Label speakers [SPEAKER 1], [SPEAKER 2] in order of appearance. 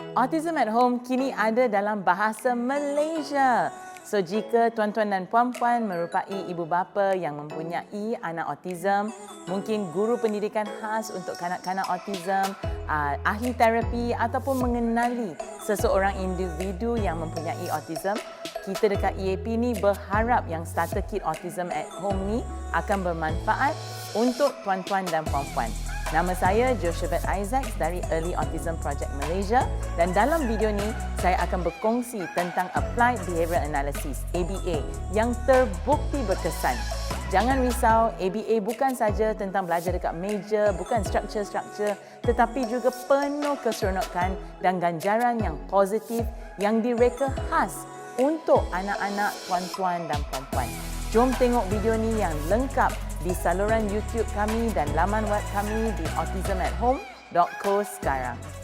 [SPEAKER 1] Autism at Home kini ada dalam bahasa Malaysia. So jika tuan-tuan dan puan-puan merupai ibu bapa yang mempunyai anak autism, mungkin guru pendidikan khas untuk kanak-kanak autism, uh, ahli terapi ataupun mengenali seseorang individu yang mempunyai autism, kita dekat EAP ni berharap yang starter kit autism at home ni akan bermanfaat untuk tuan-tuan dan puan-puan. Nama saya Josephat Isaacs dari Early Autism Project Malaysia dan dalam video ni saya akan berkongsi tentang Applied Behavioral Analysis ABA yang terbukti berkesan. Jangan risau, ABA bukan saja tentang belajar dekat meja, bukan struktur-struktur tetapi juga penuh keseronokan dan ganjaran yang positif yang direka khas untuk anak-anak tuan-tuan dan puan-puan. Jom tengok video ni yang lengkap di saluran YouTube kami dan laman web kami di autismathome.co sekarang.